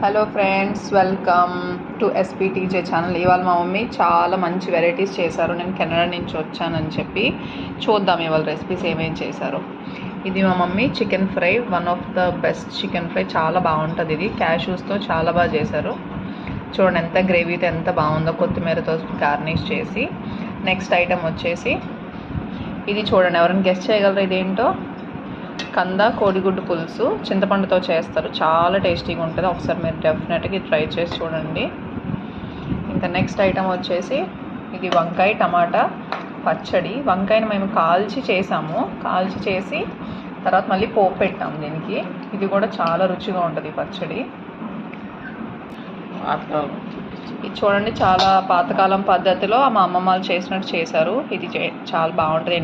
Hello friends welcome to SPTJ channel ఇవాళ మా mummy చాలా మంచి వెరైటీస్ చేశారు. నేను కెనడా నుంచి వచ్చానని చెప్పి చూద్దాం ఇవాళ రెసిపీస్ ఏమేమి చేశారు. ఇది మా mummy chicken fry one of the best chicken fry చాలా బాగుంటుంది ఇది. క్యాషూస్తో చాలా బాగా చేశారు. చూడండి ఎంత గ్రేవీతో ఎంత బాగుందో కొత్తిమీరతో గార్నిష్ చేసి. నెక్స్ట్ ఐటెం వచ్చేసి ఇది చూడండి. ఎవరైనా గెస్ట్ చేయగలరు ఇదేంటో? కంద కోడిగుడ్డు పులుసు చింతపండుతో చేస్తారు. చాలా టేస్టీగా ఉంటుంది. ఒకసారి మీరు డెఫినెట్గా ట్రై చేసి చూడండి. ఇంకా నెక్స్ట్ ఐటమ్ వచ్చేసి ఇది వంకాయ టమాటా పచ్చడి. వంకాయని మేము కాల్చి చేసాము. కాల్చి చేసి తర్వాత మళ్ళీ పోపు పెట్టాం దీనికి. ఇది కూడా చాలా రుచిగా ఉంటుంది ఈ పచ్చడి. ఇది చూడండి చాలా పాతకాలం పద్ధతిలో మా అమ్మమ్మ వాళ్ళు చేసినట్టు చేశారు. ఇది చే- చాలా బాగుంటుంది.